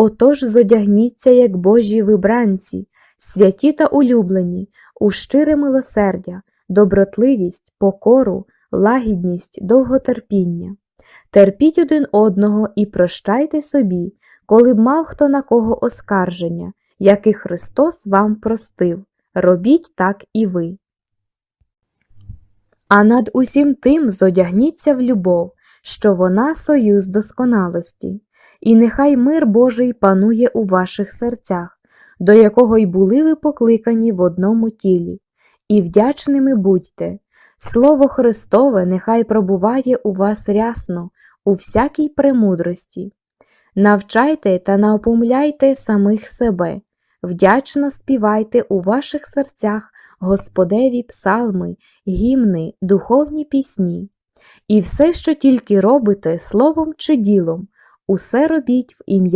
Отож зодягніться, як Божі вибранці, святі та улюблені, у щире милосердя, добротливість, покору, лагідність, довготерпіння. Терпіть один одного і прощайте собі, коли б мав хто на кого оскарження, як і Христос вам простив, робіть так і ви. А над усім тим зодягніться в любов, що вона союз досконалості, і нехай мир Божий панує у ваших серцях, до якого й були ви покликані в одному тілі, і вдячними будьте. Слово Христове нехай пробуває у вас рясно, у всякій премудрості. Навчайте та наопумляйте самих себе, вдячно співайте у ваших серцях Господеві псалми, гімни, духовні пісні. І все, що тільки робите словом чи ділом, усе робіть в ім'я